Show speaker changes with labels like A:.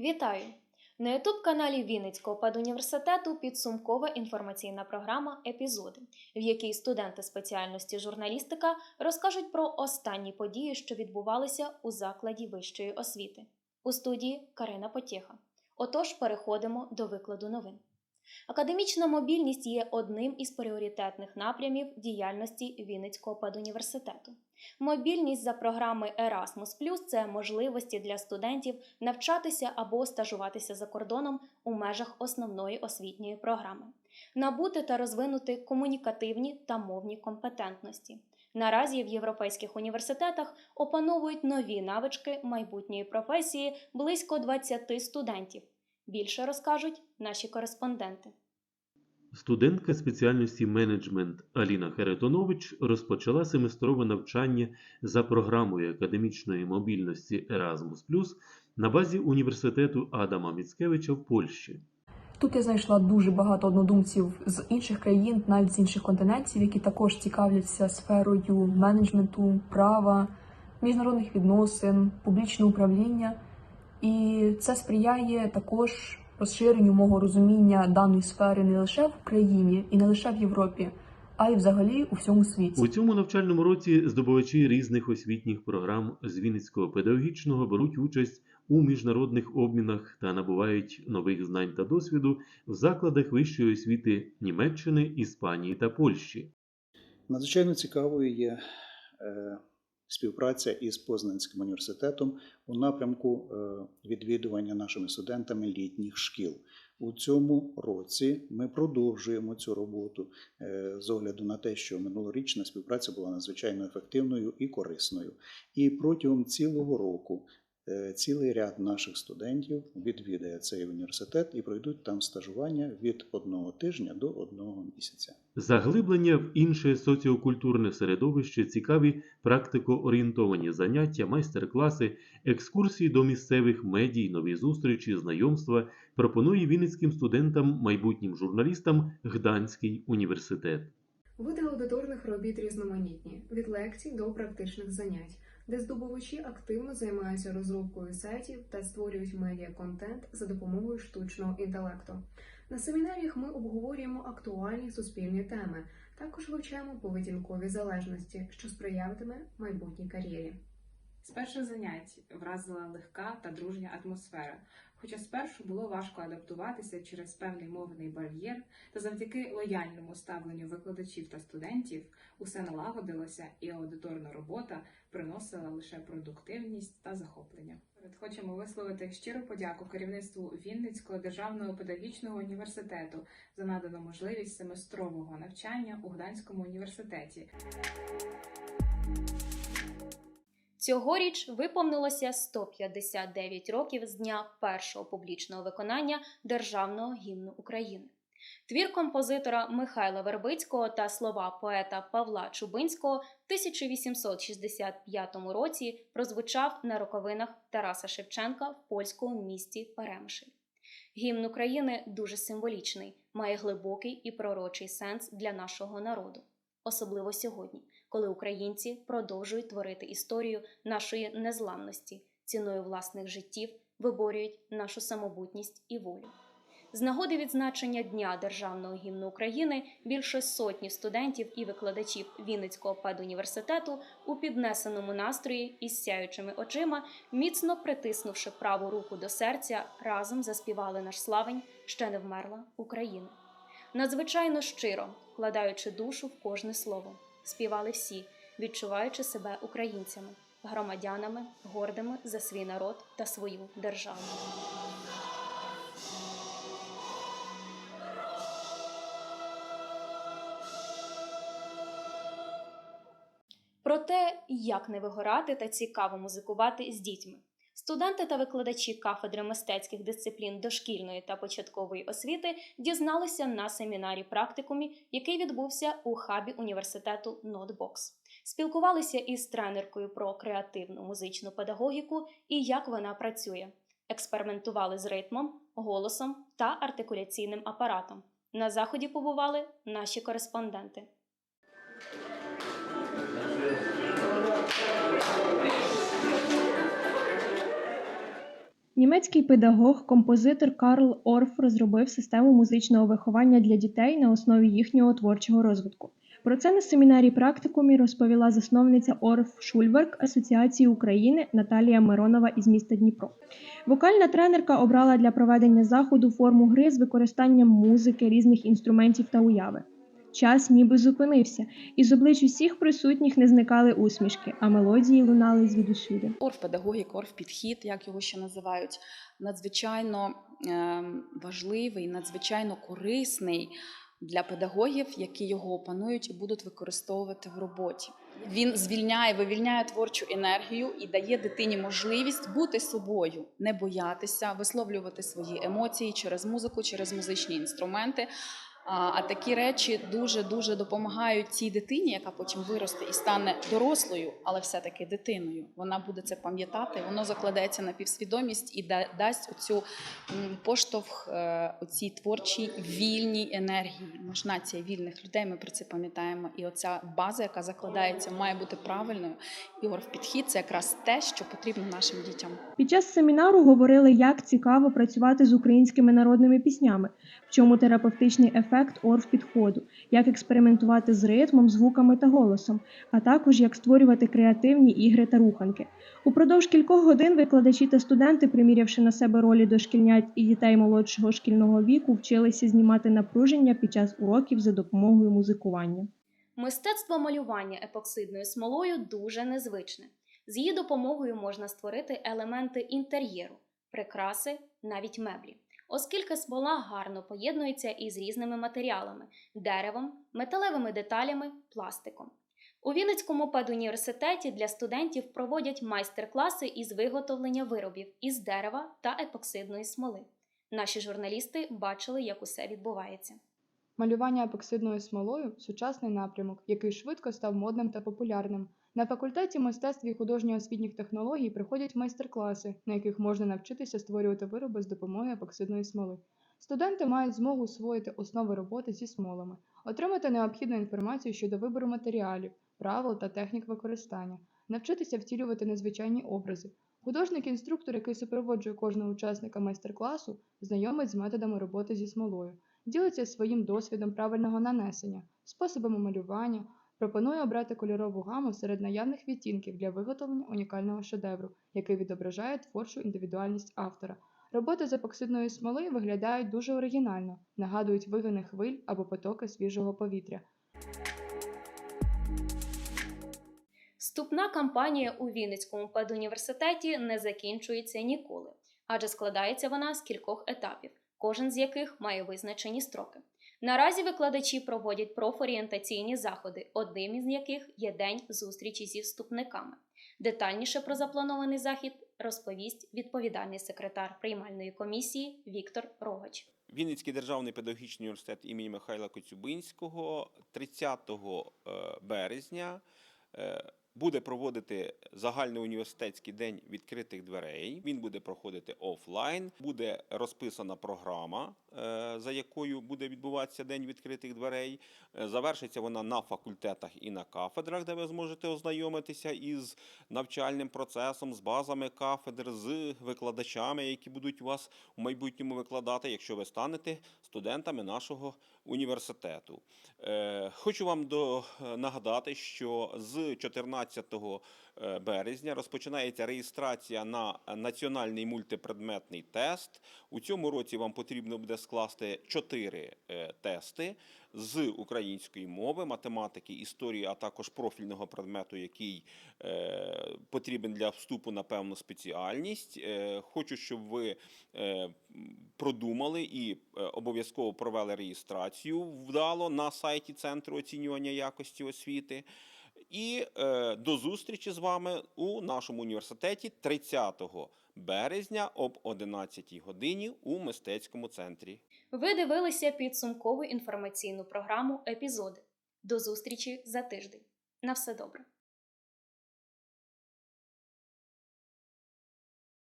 A: Вітаю! На ютуб каналі Вінницького педуніверситету підсумкова інформаційна програма Епізоди, в якій студенти спеціальності журналістика розкажуть про останні події, що відбувалися у закладі вищої освіти. У студії Карина Потєха. Отож, переходимо до викладу новин. Академічна мобільність є одним із пріоритетних напрямів діяльності Вінницького педуніверситету. Мобільність за програми Erasmus це можливості для студентів навчатися або стажуватися за кордоном у межах основної освітньої програми, набути та розвинути комунікативні та мовні компетентності. Наразі в європейських університетах опановують нові навички майбутньої професії близько 20 студентів. Більше розкажуть наші кореспонденти.
B: Студентка спеціальності менеджмент Аліна Херетонович розпочала семестрове навчання за програмою академічної мобільності Erasmus на базі університету Адама Міцкевича в Польщі.
C: Тут я знайшла дуже багато однодумців з інших країн, навіть з інших континентів, які також цікавляться сферою менеджменту, права, міжнародних відносин, публічного управління. І це сприяє також розширенню мого розуміння даної сфери не лише в Україні і не лише в Європі, а й взагалі у всьому світі.
B: У цьому навчальному році здобувачі різних освітніх програм з Вінницького педагогічного беруть участь у міжнародних обмінах та набувають нових знань та досвіду в закладах вищої освіти Німеччини, Іспанії та Польщі.
D: Надзвичайно цікавою є е, співпраця із Познанським університетом у напрямку е, відвідування нашими студентами літніх шкіл. У цьому році ми продовжуємо цю роботу е, з огляду на те, що минулорічна співпраця була надзвичайно ефективною і корисною. І протягом цілого року цілий ряд наших студентів відвідає цей університет і пройдуть там стажування від одного тижня до одного місяця.
B: Заглиблення в інше соціокультурне середовище, цікаві практико-орієнтовані заняття, майстер-класи, екскурсії до місцевих медій, нові зустрічі, знайомства пропонує вінницьким студентам, майбутнім журналістам Гданський університет.
E: Види аудиторних робіт різноманітні від лекцій до практичних занять, де здобувачі активно займаються розробкою сайтів та створюють медіа-контент за допомогою штучного інтелекту. На семінаріях ми обговорюємо актуальні суспільні теми, також вивчаємо поведінкові залежності, що сприятиме майбутній кар'єрі.
F: З перших занять вразила легка та дружня атмосфера, хоча спершу було важко адаптуватися через певний мовний бар'єр, та завдяки лояльному ставленню викладачів та студентів усе налагодилося, і аудиторна робота приносила лише продуктивність та захоплення. Хочемо висловити щиру подяку керівництву Вінницького державного педагогічного університету за надану можливість семестрового навчання у Гданському університеті.
A: Цьогоріч виповнилося 159 років з дня першого публічного виконання Державного гімну України. Твір композитора Михайла Вербицького та слова поета Павла Чубинського в 1865 році прозвучав на роковинах Тараса Шевченка в польському місті Перемишль. Гімн України дуже символічний, має глибокий і пророчий сенс для нашого народу, особливо сьогодні, коли українці продовжують творити історію нашої незламності, ціною власних життів виборюють нашу самобутність і волю. З нагоди відзначення Дня Державного гімну України більше сотні студентів і викладачів Вінницького педуніверситету у піднесеному настрої із сяючими очима, міцно притиснувши праву руку до серця, разом заспівали наш славень ще не вмерла Україна. Надзвичайно щиро, вкладаючи душу в кожне слово, співали всі, відчуваючи себе українцями, громадянами, гордими за свій народ та свою державу. Про те, як не вигорати та цікаво музикувати з дітьми. Студенти та викладачі кафедри мистецьких дисциплін дошкільної та початкової освіти дізналися на семінарі практикумі, який відбувся у хабі університету Нотбокс. Спілкувалися із тренеркою про креативну музичну педагогіку і як вона працює. Експериментували з ритмом, голосом та артикуляційним апаратом. На заході побували наші кореспонденти.
G: Німецький педагог, композитор Карл Орф розробив систему музичного виховання для дітей на основі їхнього творчого розвитку. Про це на семінарі практикумі розповіла засновниця Орф Шульберг Асоціації України Наталія Миронова із міста Дніпро. Вокальна тренерка обрала для проведення заходу форму гри з використанням музики, різних інструментів та уяви. Час ніби зупинився, і з облич усіх присутніх не зникали усмішки, а мелодії лунали звідусюди.
H: Орфпедагогіка, орфпідхід, як його ще називають, надзвичайно ем, важливий, надзвичайно корисний для педагогів, які його опанують і будуть використовувати в роботі. Він звільняє, вивільняє творчу енергію і дає дитині можливість бути собою, не боятися, висловлювати свої емоції через музику, через музичні інструменти. А, такі речі дуже дуже допомагають цій дитині, яка потім виросте і стане дорослою, але все-таки дитиною. Вона буде це пам'ятати, воно закладається на півсвідомість і да- дасть оцю поштовх е, оцій творчій вільній енергії. Ми ж нація вільних людей. Ми про це пам'ятаємо. І оця база, яка закладається, має бути правильною. І орфпідхід це якраз те, що потрібно нашим дітям.
G: Під час семінару говорили, як цікаво працювати з українськими народними піснями, в чому терапевтичний ефект орф-підходу, як експериментувати з ритмом, звуками та голосом, а також як створювати креативні ігри та руханки. Упродовж кількох годин викладачі та студенти, примірявши на себе ролі дошкільнят і дітей молодшого шкільного віку, вчилися знімати напруження під час уроків за допомогою музикування.
A: Мистецтво малювання епоксидною смолою дуже незвичне. З її допомогою можна створити елементи інтер'єру, прикраси, навіть меблі, оскільки смола гарно поєднується із різними матеріалами деревом, металевими деталями, пластиком. У Вінницькому педуніверситеті для студентів проводять майстер-класи із виготовлення виробів із дерева та епоксидної смоли. Наші журналісти бачили, як усе відбувається.
I: Малювання епоксидною смолою сучасний напрямок, який швидко став модним та популярним. На факультеті мистецтв і художньо-освітніх технологій приходять майстер-класи, на яких можна навчитися створювати вироби з допомогою епоксидної смоли. Студенти мають змогу освоїти основи роботи зі смолами, отримати необхідну інформацію щодо вибору матеріалів, правил та технік використання, навчитися втілювати незвичайні образи. Художник-інструктор, який супроводжує кожного учасника майстер-класу, знайомить з методами роботи зі смолою, ділиться своїм досвідом правильного нанесення, способами малювання, пропонує обрати кольорову гаму серед наявних відтінків для виготовлення унікального шедевру, який відображає творчу індивідуальність автора. Роботи з епоксидної смоли виглядають дуже оригінально, нагадують вигини хвиль або потоки свіжого повітря.
A: Вступна кампанія у Вінницькому педуніверситеті не закінчується ніколи, адже складається вона з кількох етапів, кожен з яких має визначені строки. Наразі викладачі проводять профорієнтаційні заходи, одним із яких є день зустрічі зі вступниками. Детальніше про запланований захід розповість відповідальний секретар приймальної комісії Віктор Рогач.
J: Вінницький державний педагогічний університет імені Михайла Коцюбинського 30 е, березня е, буде проводити загальноуніверситетський день відкритих дверей. Він буде проходити офлайн. Буде розписана програма, е, за якою буде відбуватися день відкритих дверей. Е, Завершиться вона на факультетах і на кафедрах, де ви зможете ознайомитися із навчальним процесом, з базами кафедр, з викладачами, які будуть вас у майбутньому викладати, якщо ви станете студентами нашого університету. Е, Хочу вам до, нагадати, що з 14 е, березня розпочинається реєстрація на національний мультипредметний тест. У цьому році вам потрібно буде скласти 4 тести з української мови, математики, історії, а також профільного предмету, який е, потрібен для вступу на певну спеціальність. Е, хочу, щоб ви е, продумали і е, обов'язково провели реєстрацію вдало на сайті Центру оцінювання якості освіти. І е, до зустрічі з вами у нашому університеті 30 березня об 11 годині у мистецькому центрі.
A: Ви дивилися підсумкову інформаційну програму Епізоди. До зустрічі за тиждень. На все добре.